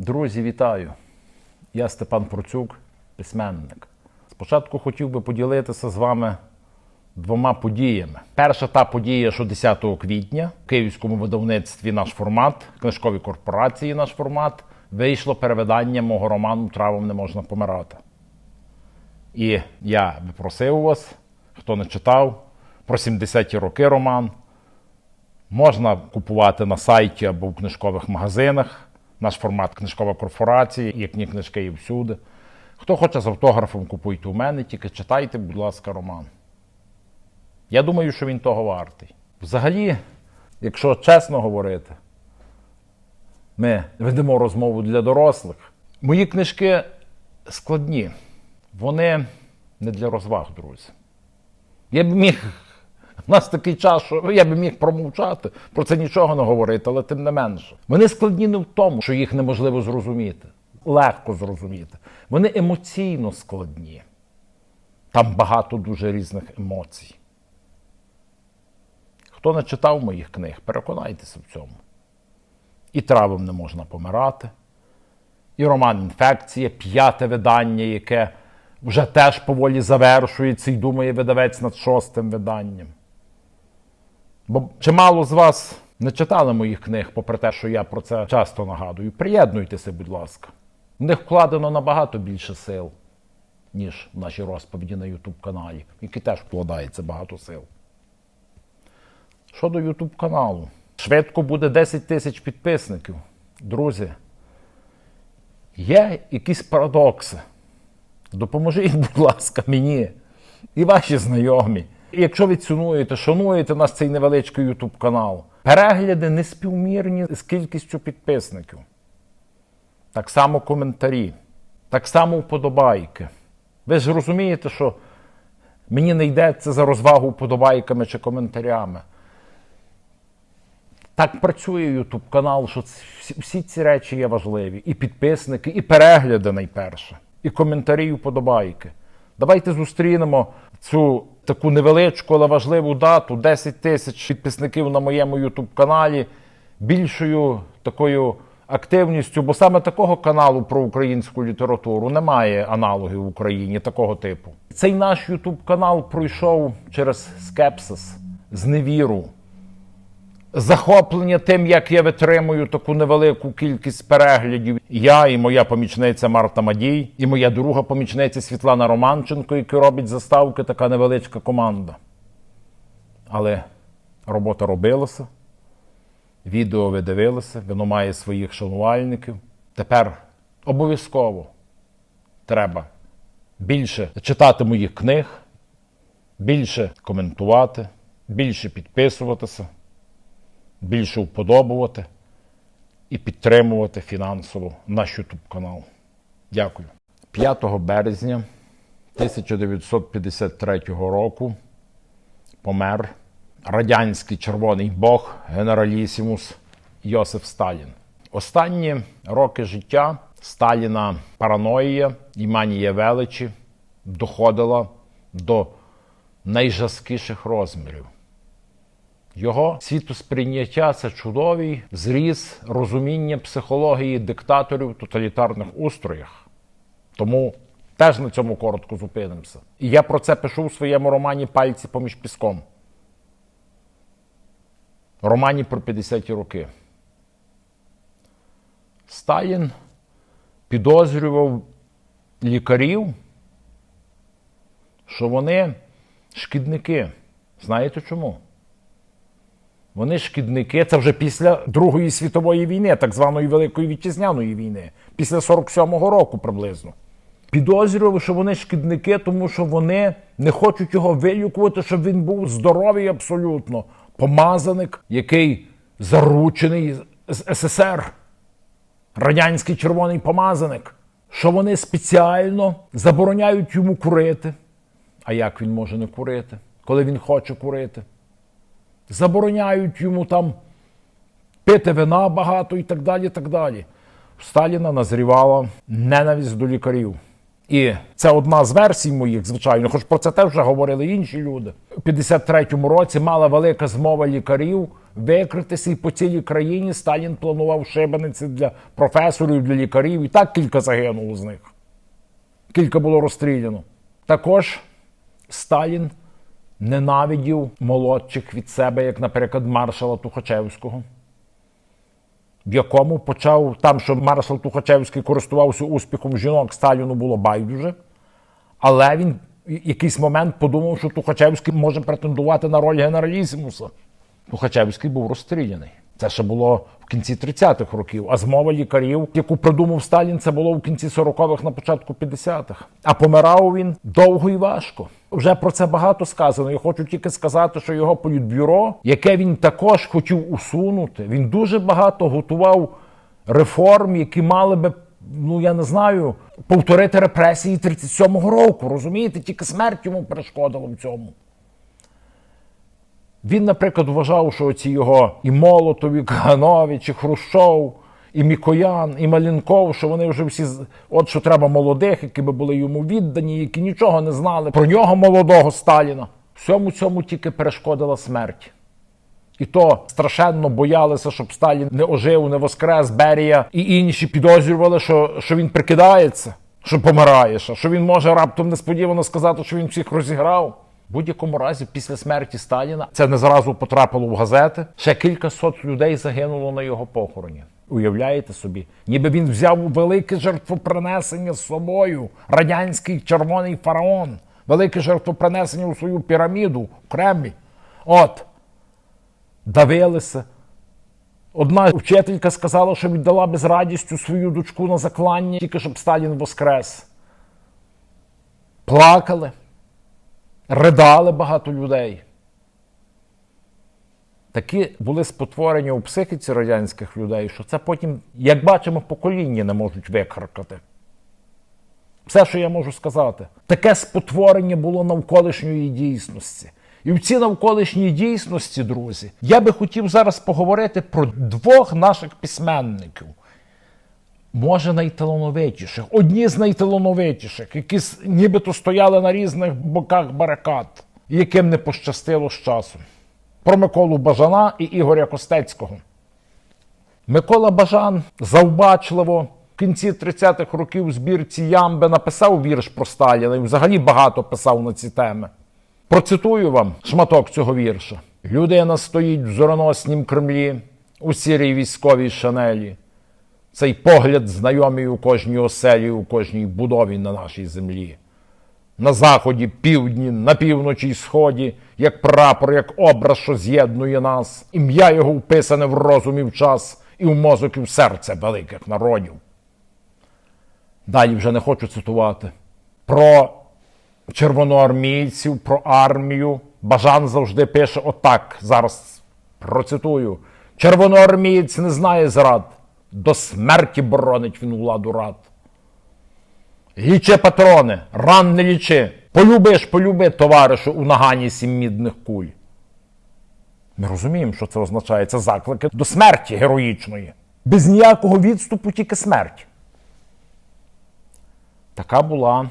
Друзі, вітаю! Я Степан Процюк, письменник. Спочатку хотів би поділитися з вами двома подіями. Перша та подія, що 10 квітня в київському видавництві наш формат, книжковій корпорації наш формат, вийшло перевидання мого роману Травом не можна помирати. І я би просив вас, хто не читав, про 70-ті роки роман. Можна купувати на сайті або в книжкових магазинах. Наш формат книжкова корпорація, є книжки і всюди. Хто хоче з автографом, купуйте у мене, тільки читайте, будь ласка, роман. Я думаю, що він того вартий. Взагалі, якщо чесно говорити, ми ведемо розмову для дорослих. Мої книжки складні. Вони не для розваг, друзі. Я б міг. У нас такий час, що я б міг промовчати, про це нічого не говорити, але тим не менше. Вони складні не в тому, що їх неможливо зрозуміти. Легко зрозуміти. Вони емоційно складні. Там багато дуже різних емоцій. Хто не читав моїх книг, переконайтеся в цьому. І травом не можна помирати. І роман Інфекція, п'яте видання, яке вже теж поволі завершується і думає видавець над шостим виданням. Бо чимало з вас не читали моїх книг, попри те, що я про це часто нагадую. Приєднуйтеся, будь ласка. В них вкладено набагато більше сил, ніж в наші розповіді на YouTube каналі, який теж вкладається багато сил. Щодо YouTube каналу, швидко буде 10 тисяч підписників. Друзі, є якісь парадокси. Допоможіть, будь ласка, мені і ваші знайомі. Якщо ви цінуєте, шануєте нас цей невеличкий YouTube канал, перегляди неспівмірні з кількістю підписників. Так само коментарі, так само вподобайки. Ви ж розумієте, що мені не йдеться за розвагу вподобайками чи коментарями. Так працює YouTube канал, що всі ці речі є важливі. І підписники, і перегляди найперше, і коментарі, і вподобайки. Давайте зустрінемо цю таку невеличку, але важливу дату 10 тисяч підписників на моєму YouTube каналі більшою такою активністю, бо саме такого каналу про українську літературу немає аналогів в Україні такого типу. Цей наш YouTube канал пройшов через скепсис, зневіру, захоплення тим, як я витримую таку невелику кількість переглядів. Я і моя помічниця Марта Мадій, і моя друга помічниця Світлана Романченко, яка робить заставки, така невеличка команда. Але робота робилася, відео ви дивилися, воно має своїх шанувальників. Тепер обов'язково треба більше читати моїх книг, більше коментувати, більше підписуватися більше вподобувати і підтримувати фінансово наш YouTube канал. Дякую. 5 березня 1953 року помер радянський червоний бог генералісімус Йосиф Сталін. Останні роки життя Сталіна параноїя і манія величі доходила до найжорсткіших розмірів. Його світосприйняття це чудовий зріз розуміння психології диктаторів в тоталітарних устроях. Тому теж на цьому коротко зупинимося. І я про це пишу в своєму романі Пальці поміж піском. Романі про 50-ті роки. Сталін підозрював лікарів, що вони шкідники. Знаєте чому? Вони шкідники, це вже після Другої світової війни, так званої Великої Вітчизняної війни, після 47-го року приблизно. Підозрювали, що вони шкідники, тому що вони не хочуть його вилікувати, щоб він був здоровий абсолютно. Помазаник, який заручений з СССР, радянський червоний помазаник, що вони спеціально забороняють йому курити. А як він може не курити, коли він хоче курити? Забороняють йому там пити вина багато і так далі. так далі. У Сталіна назрівала ненависть до лікарів. І це одна з версій моїх, звичайно, хоч про це теж вже говорили інші люди. У 53-му році мала велика змова лікарів викритися і по цілій країні Сталін планував шибениці для професорів, для лікарів. І так кілька загинуло з них. Кілька було розстріляно. Також Сталін ненавидів молодших від себе, як, наприклад, маршала Тухачевського, в якому почав там, що маршал Тухачевський користувався успіхом жінок, Сталіну було байдуже. Але він в якийсь момент подумав, що Тухачевський може претендувати на роль генералісимуса. Тухачевський був розстріляний. Це ще було в кінці 30-х років. А змова лікарів, яку придумав Сталін, це було в кінці 40-х, на початку 50-х. А помирав він довго і важко. Вже про це багато сказано. Я хочу тільки сказати, що його політбюро, яке він також хотів усунути, він дуже багато готував реформ, які мали би, ну я не знаю, повторити репресії 37-го року. Розумієте, тільки смерть йому перешкодила в цьому. Він, наприклад, вважав, що ці його і Молотов, і Каганович, і Хрущов, і Мікоян, і Малінков, що вони вже всі от що треба молодих, які би були йому віддані, які нічого не знали про нього молодого Сталіна. Всьому цьому тільки перешкодила смерть. І то страшенно боялися, щоб Сталін не ожив, не воскрес, Берія і інші підозрювали, що, що він прикидається, що помирає, що він може раптом несподівано сказати, що він всіх розіграв. В будь-якому разі, після смерті Сталіна це не зразу потрапило в газети. Ще кілька сот людей загинуло на його похороні. Уявляєте собі, ніби він взяв велике жертвопринесення з собою, радянський червоний фараон, велике жертвопринесення у свою піраміду в Кремлі. От, давилися. Одна вчителька сказала, що віддала би з радістю свою дочку на заклання, тільки щоб Сталін воскрес. Плакали, ридали багато людей. Такі були спотворення у психіці радянських людей, що це потім, як бачимо, покоління не можуть викрикати. Все, що я можу сказати, таке спотворення було навколишньої дійсності. І в цій навколишній дійсності, друзі, я би хотів зараз поговорити про двох наших письменників. Може, найталановитіших, одні з найталановитіших, які нібито стояли на різних боках барикад, яким не пощастило з часом. Про Миколу Бажана і Ігоря Костецького. Микола Бажан завбачливо в кінці 30-х років у збірці Ямби написав вірш про Сталіна і взагалі багато писав на ці теми. Процитую вам шматок цього вірша. Людина стоїть в зороноснім Кремлі, у сірій військовій шанелі. Цей погляд знайомий у кожній оселі, у кожній будові на нашій землі. На заході, півдні, на півночі й сході, як прапор, як образ, що з'єднує нас, ім'я його вписане в розумі в час і в мозок, і в серце великих народів. Далі вже не хочу цитувати. Про червоноармійців, про армію. Бажан завжди пише отак. Зараз процитую. Червоноармієць не знає зрад. До смерті боронить він владу рад. Лічи патрони, ран не лічи. Полюбиш, полюби, товаришу, у нагані сім мідних куль. Ми розуміємо, що це означає. Це заклики до смерті героїчної. Без ніякого відступу, тільки смерть. Така була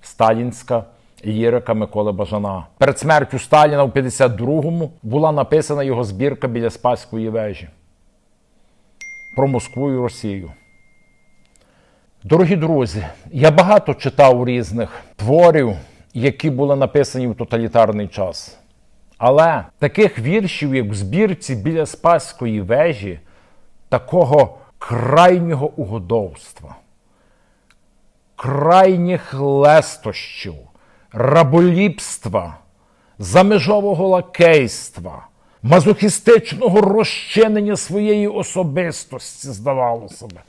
сталінська лірика Миколи Бажана. Перед смертю Сталіна в 52-му була написана його збірка біля Спаської вежі про Москву і Росію. Дорогі друзі, я багато читав різних творів, які були написані в тоталітарний час. Але таких віршів, як в збірці біля Спаської вежі, такого крайнього угодовства, крайніх лестощів, раболіпства, замежового лакейства, мазохістичного розчинення своєї особистості, здавалося би.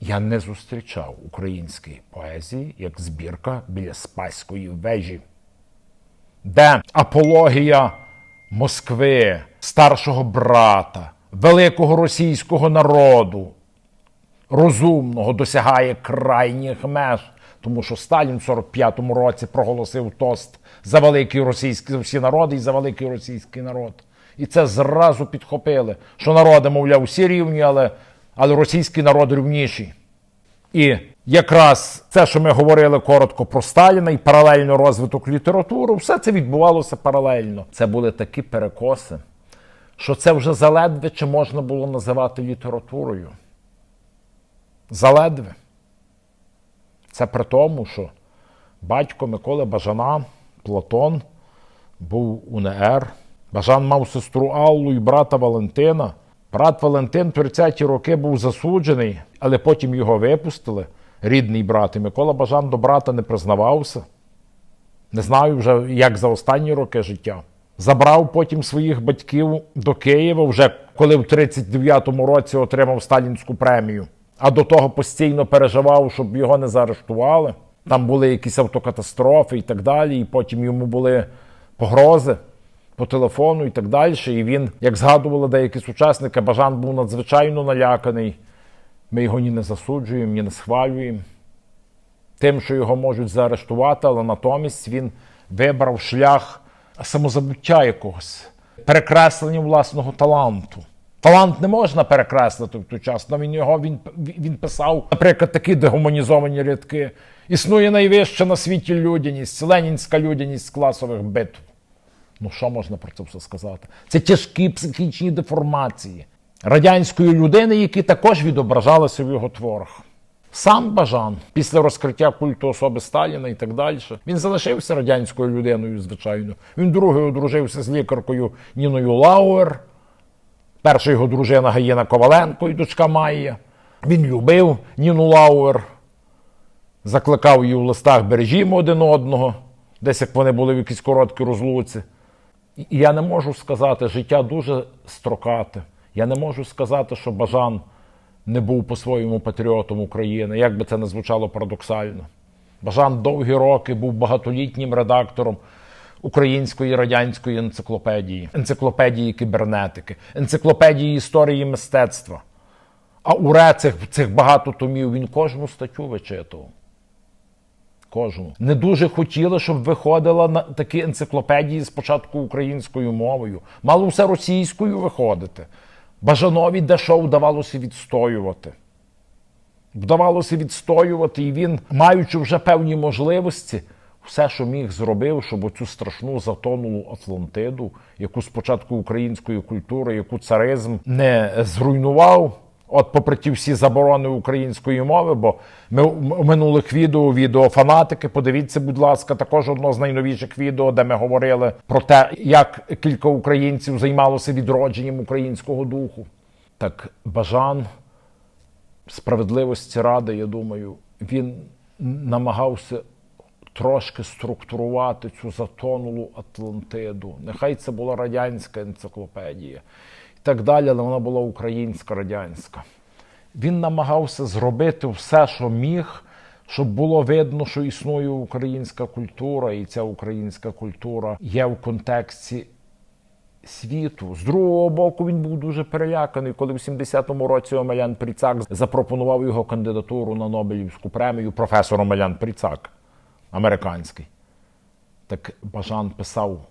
Я не зустрічав української поезії як збірка біля Спаської вежі, де апологія Москви, старшого брата, великого російського народу, розумного досягає крайніх меж, тому що Сталін в 45-му році проголосив тост за великий російський за всі народи і за великий російський народ. І це зразу підхопили, що народи, мовляв, всі рівні, але, але російський народ рівніший. І якраз це, що ми говорили коротко про Сталіна і паралельно розвиток літератури, все це відбувалося паралельно. Це були такі перекоси, що це вже заледве чи можна було називати літературою. Заледве. Це при тому, що батько Миколи Бажана, Платон, був УНР. Бажан мав сестру Аллу і брата Валентина. Брат Валентин в 30-ті роки був засуджений, але потім його випустили, рідний брат. І Микола Бажан до брата не признавався. Не знаю вже, як за останні роки життя. Забрав потім своїх батьків до Києва, вже коли в 39-му році отримав сталінську премію. А до того постійно переживав, щоб його не заарештували. Там були якісь автокатастрофи і так далі. І потім йому були погрози по телефону і так далі. І він, як згадували деякі сучасники, Бажан був надзвичайно наляканий. Ми його ні не засуджуємо, ні не схвалюємо тим, що його можуть заарештувати, але натомість він вибрав шлях самозабуття якогось, перекреслення власного таланту. Талант не можна перекреслити в той час, він його він, він писав, наприклад, такі дегуманізовані рядки. Існує найвища на світі людяність, ленінська людяність класових битв. Ну, що можна про це все сказати? Це тяжкі психічні деформації радянської людини, які також відображалися в його творах. Сам Бажан, після розкриття культу особи Сталіна і так далі, він залишився радянською людиною, звичайно. Він другий одружився з лікаркою Ніною Лауер. Перша його дружина Гаїна Коваленко і дочка Майя. Він любив Ніну Лауер, закликав її в листах бережімо один одного, десь як вони були в якійсь короткій розлуці. І я не можу сказати, життя дуже строкате. Я не можу сказати, що Бажан не був по-своєму патріотом України, як би це не звучало парадоксально. Бажан довгі роки був багатолітнім редактором української радянської енциклопедії, енциклопедії кібернетики, енциклопедії історії мистецтва. А уре цих, цих багато томів він кожну статтю вичитував. Кожну. Не дуже хотіли, щоб виходила на такі енциклопедії спочатку українською мовою. Мало все російською виходити. Бажанові дещо вдавалося відстоювати. Вдавалося відстоювати, і він, маючи вже певні можливості, все, що міг, зробив, щоб оцю страшну затонулу Атлантиду, яку спочатку української культури, яку царизм не зруйнував. От, попри ті всі заборони української мови, бо ми в минулих відео, відео фанатики, подивіться, будь ласка, також одно з найновіших відео, де ми говорили про те, як кілька українців займалося відродженням українського духу. Так Бажан справедливості ради, я думаю, він намагався трошки структурувати цю затонулу Атлантиду. Нехай це була радянська енциклопедія і так далі, але вона була українська радянська. Він намагався зробити все, що міг, щоб було видно, що існує українська культура, і ця українська культура є в контексті світу. З другого боку, він був дуже переляканий, коли в 70-му році Омелян Пріцак запропонував його кандидатуру на Нобелівську премію професор Омелян Пріцак, американський. Так Бажан писав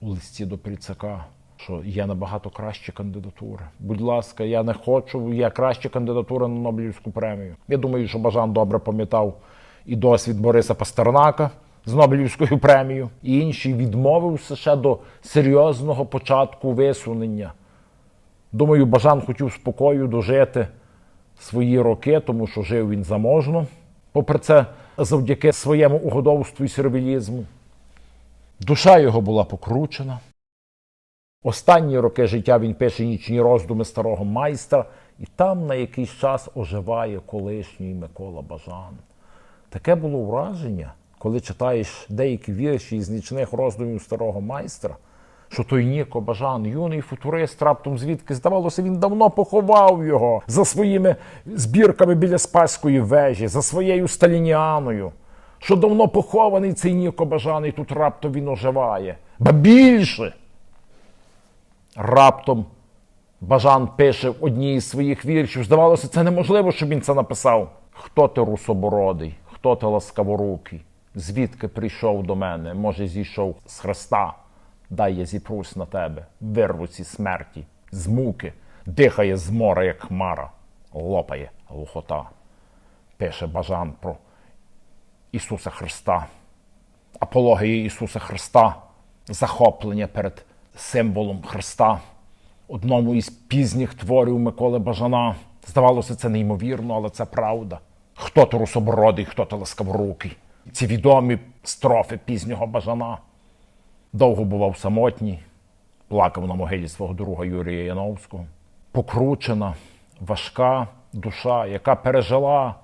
у листі до Пріцака, що є набагато кращі кандидатури. Будь ласка, я не хочу, є краща кандидатура на Нобелівську премію. Я думаю, що Бажан добре пам'ятав і досвід Бориса Пастернака з Нобелівською премією, і інший відмовився ще до серйозного початку висунення. Думаю, Бажан хотів спокою дожити свої роки, тому що жив він заможно. Попри це, завдяки своєму угодовству і сервілізму. Душа його була покручена. Останні роки життя він пише нічні роздуми старого майстра, і там на якийсь час оживає колишній Микола Бажан. Таке було враження, коли читаєш деякі вірші із нічних роздумів старого майстра, що той Ніко Бажан, юний футурист, раптом звідки здавалося, він давно поховав його за своїми збірками біля Спаської вежі, за своєю сталініаною, що давно похований цей Ніко Бажан, і тут раптом він оживає. Ба більше. Раптом Бажан пише в одній із своїх віршів. Здавалося, це неможливо, щоб він це написав. Хто ти русобородий, хто ти ласкаворукий? Звідки прийшов до мене? Може, зійшов з Христа? Дай я зіпрусь на тебе, вирву ці смерті, з муки, дихає змора, як хмара, лопає глухота. Пише Бажан про Ісуса Христа, апологія Ісуса Христа, захоплення перед символом Христа. одному із пізніх творів Миколи Бажана. Здавалося, це неймовірно, але це правда. Хто то русобородий, хто то ласкаворукий. Ці відомі строфи пізнього Бажана. Довго бував самотній, плакав на могилі свого друга Юрія Яновського. Покручена, важка душа, яка пережила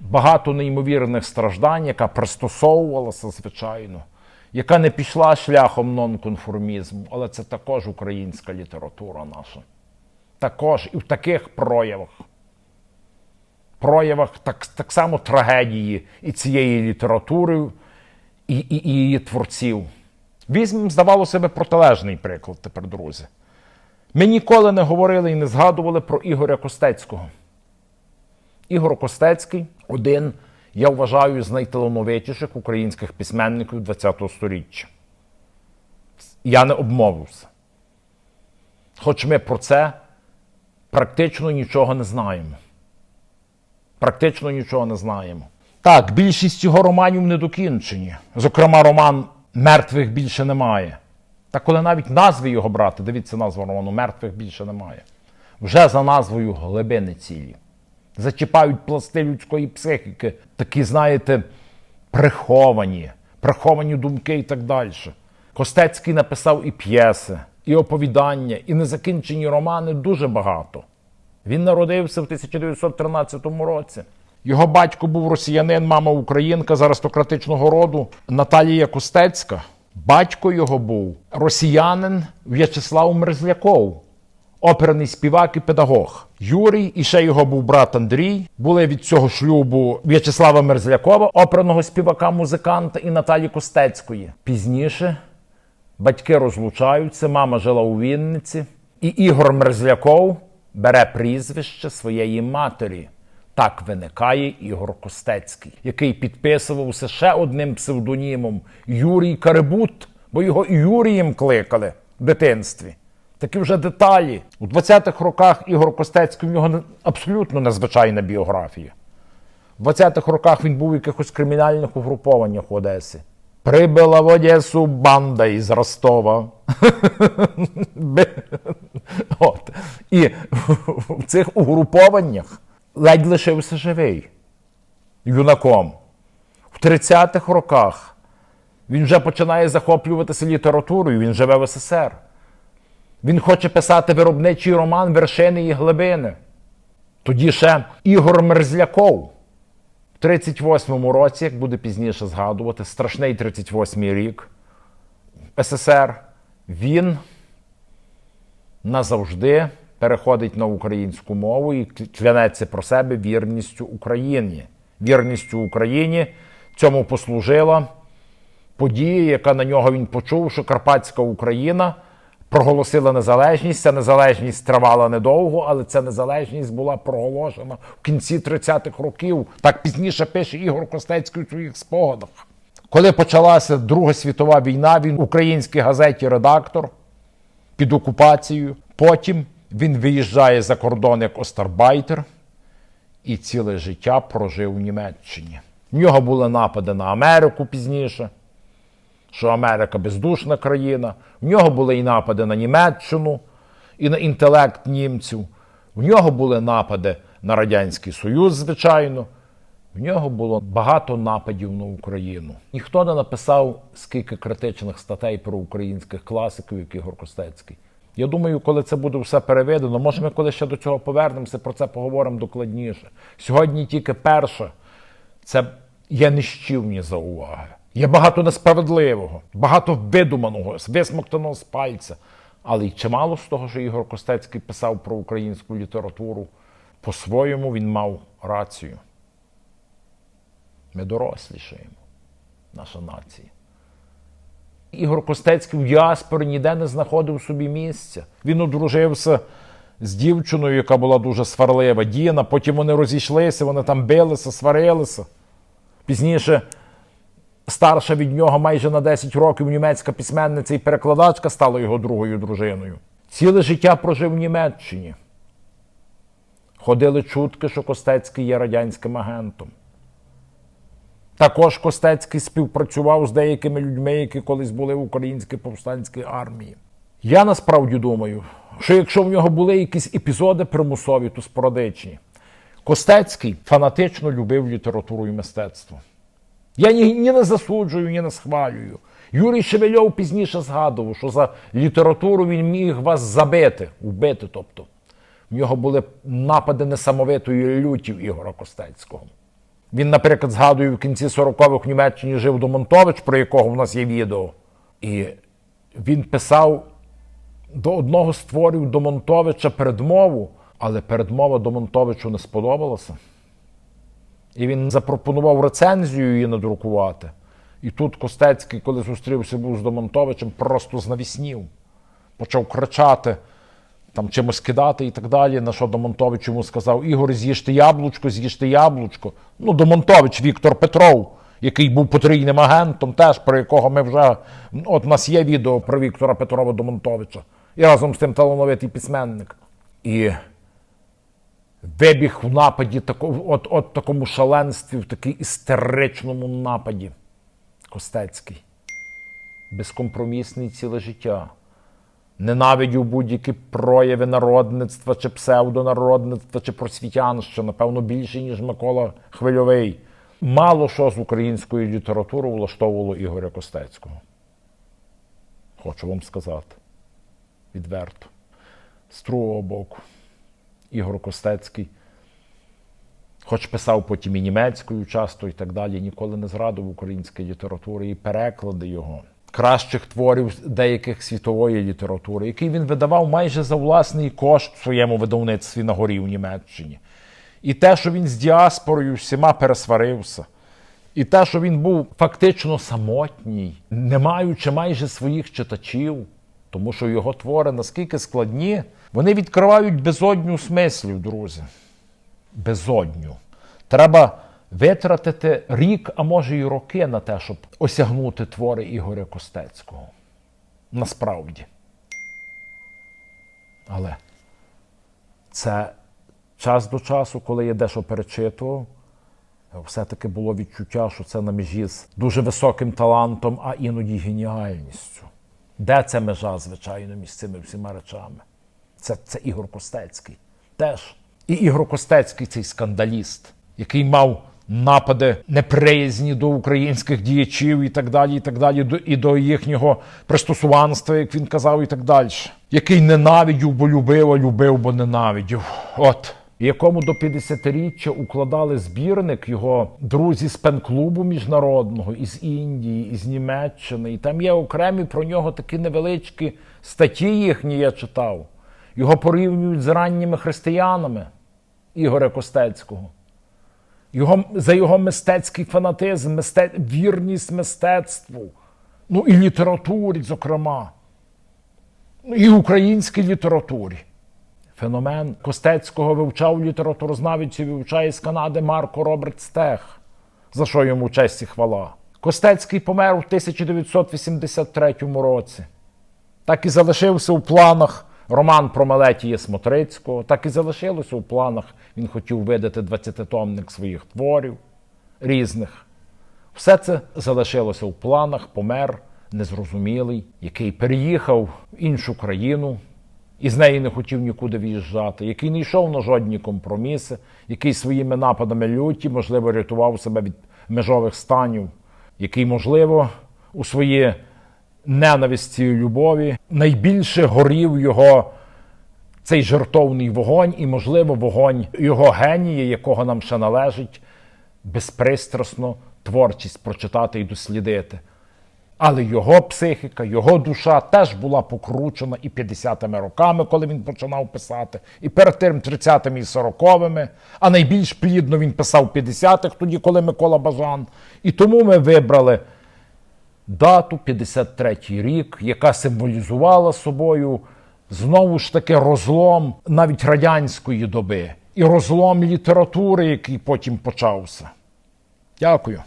багато неймовірних страждань, яка пристосовувалася, звичайно, яка не пішла шляхом нонконформізму, але це також українська література наша. Також і в таких проявах. Проявах так, так само трагедії і цієї літератури, і, і, і її творців. Візьмемо, здавалося би, протилежний приклад тепер, друзі. Ми ніколи не говорили і не згадували про Ігоря Костецького. Ігор Костецький один, я вважаю, з найталановитіших українських письменників ХХ століття. Я не обмовився. Хоч ми про це практично нічого не знаємо. Практично нічого не знаємо. Так, більшість його романів не докінчені. Зокрема, роман Мертвих більше немає. Та коли навіть назви його брати, дивіться назву роману Мертвих більше немає. Вже за назвою глибини цілі. Зачіпають пласти людської психіки, такі, знаєте, приховані, приховані думки і так далі. Костецький написав і п'єси, і оповідання, і незакінчені романи дуже багато. Він народився в 1913 році. Його батько був росіянин, мама українка з аристократичного роду Наталія Костецька. Батько його був росіянин В'ячеслав Мерзляков, оперний співак і педагог. Юрій і ще його був брат Андрій. Були від цього шлюбу В'ячеслава Мерзлякова, оперного співака, музиканта і Наталі Костецької. Пізніше батьки розлучаються, мама жила у Вінниці, і Ігор Мерзляков бере прізвище своєї матері. Так виникає Ігор Костецький, який підписувався ще одним псевдонімом Юрій Карибут, бо його Юрієм кликали в дитинстві. Такі вже деталі. У 20-х роках Ігор Костецький в нього абсолютно незвичайна біографія. В 20-х роках він був в якихось кримінальних угрупованнях в Одесі. Прибила в Одесу банда із Ростова. От. І в цих угрупованнях ледь лишився живий юнаком. В 30-х роках він вже починає захоплюватися літературою, він живе в СССР. Він хоче писати виробничий роман Вершини і глибини. Тоді ще Ігор Мерзляков в 38-му році, як буде пізніше згадувати, страшний 38-й рік СССР, він назавжди переходить на українську мову і клянеться про себе вірністю Україні. Вірністю Україні цьому послужила подія, яка на нього він почув, що Карпатська Україна проголосила незалежність. Ця незалежність тривала недовго, але ця незалежність була проголошена в кінці 30-х років. Так пізніше пише Ігор Костецький у своїх спогадах. Коли почалася Друга світова війна, він в українській газеті редактор під окупацією. Потім він виїжджає за кордон як остарбайтер і ціле життя прожив в Німеччині. В нього були напади на Америку пізніше, що Америка бездушна країна. В нього були і напади на Німеччину, і на інтелект німців. В нього були напади на Радянський Союз, звичайно. В нього було багато нападів на Україну. Ніхто не написав скільки критичних статей про українських класиків, як Ігор Костецький. Я думаю, коли це буде все переведено, може ми коли ще до цього повернемося, про це поговоримо докладніше. Сьогодні тільки перше це є нищівні зауваги. Є багато несправедливого, багато видуманого, висмоктаного з пальця. Але й чимало з того, що Ігор Костецький писав про українську літературу, по-своєму він мав рацію. Ми дорослішаємо, наша нація. Ігор Костецький в діаспорі ніде не знаходив собі місця. Він одружився з дівчиною, яка була дуже сварлива, Діна. Потім вони розійшлися, вони там билися, сварилися. Пізніше старша від нього майже на 10 років німецька письменниця і перекладачка стала його другою дружиною. Ціле життя прожив в Німеччині. Ходили чутки, що Костецький є радянським агентом. Також Костецький співпрацював з деякими людьми, які колись були в українській повстанській армії. Я насправді думаю, що якщо в нього були якісь епізоди примусові, то спорадичні. Костецький фанатично любив літературу і мистецтво. Я ні, ні не засуджую, ні не схвалюю. Юрій Шевельов пізніше згадував, що за літературу він міг вас забити, вбити. Тобто. В нього були напади несамовитої люті Ігора Костецького. Він, наприклад, згадує в кінці 40-х в Німеччині жив Домонтович, про якого в нас є відео. І він писав до одного з творів Домонтовича передмову, але передмова Домонтовичу не сподобалася. І він запропонував рецензію її надрукувати. І тут Костецький, коли зустрівся був з Домонтовичем, просто знавіснів. Почав кричати, там чимось кидати і так далі. На що Домонтович йому сказав: Ігор, з'їжте яблучко, з'їжте яблучко. Ну, Домонтович Віктор Петров, який був потрійним агентом, теж про якого ми вже. От у нас є відео про Віктора Петрова Домонтовича. І разом з тим талановитий письменник. І вибіг в нападі, тако- от, от такому шаленстві, в такій істеричному нападі. Костецький. Безкомпромісний ціле життя. Ненавидів будь-які прояви народництва чи псевдонародництва чи просвітянщини, напевно, більше, ніж Микола Хвильовий. Мало що з української літератури влаштовувало Ігоря Костецького. Хочу вам сказати. Відверто. З другого боку. Ігор Костецький, хоч писав потім і німецькою часто і так далі, ніколи не зрадив української літератури і переклади його. Кращих творів деяких світової літератури, який він видавав майже за власний кошт в своєму видавництві на горі в Німеччині. І те, що він з діаспорою всіма пересварився, і те, що він був фактично самотній, не маючи майже своїх читачів, тому що його твори наскільки складні, вони відкривають безодню смислів, друзі. Безодню. Треба витратити рік, а може й роки на те, щоб осягнути твори Ігоря Костецького. Насправді. Але це час до часу, коли я дещо перечитував, все-таки було відчуття, що це на межі з дуже високим талантом, а іноді геніальністю. Де ця межа, звичайно, між цими всіма речами? Це, це Ігор Костецький. Теж. І Ігор Костецький цей скандаліст, який мав напади неприязні до українських діячів і так далі, і так далі, і до їхнього пристосуванства, як він казав, і так далі. Який ненавидів, бо любив, а любив, бо ненавидів. От. Якому до 50-річчя укладали збірник його друзі з пен-клубу міжнародного із Індії, із Німеччини. І там є окремі про нього такі невеличкі статті їхні, я читав. Його порівнюють з ранніми християнами Ігоря Костецького. Його, за його мистецький фанатизм, мисте, вірність мистецтву, ну і літературі, зокрема, ну і українській літературі. Феномен Костецького вивчав літературознавець і вивчає з Канади Марко Роберт Стех, за що йому честь і хвала. Костецький помер у 1983 році. Так і залишився у планах роман про Мелетія Смотрицького, так і залишилося у планах. Він хотів видати 20-томник своїх творів різних. Все це залишилося у планах, помер незрозумілий, який переїхав в іншу країну і з неї не хотів нікуди виїжджати, який не йшов на жодні компроміси, який своїми нападами люті, можливо, рятував себе від межових станів, який, можливо, у своїй ненависті і любові найбільше горів його цей жертовний вогонь, і, можливо, вогонь його генія, якого нам ще належить безпристрасно творчість прочитати і дослідити. Але його психіка, його душа теж була покручена і 50-ми роками, коли він починав писати, і перед тим 30-ми і 40-ми, а найбільш плідно він писав 50-х, тоді, коли Микола Бажан. І тому ми вибрали дату 53-й рік, яка символізувала собою знову ж таки розлом навіть радянської доби і розлом літератури, який потім почався. Дякую.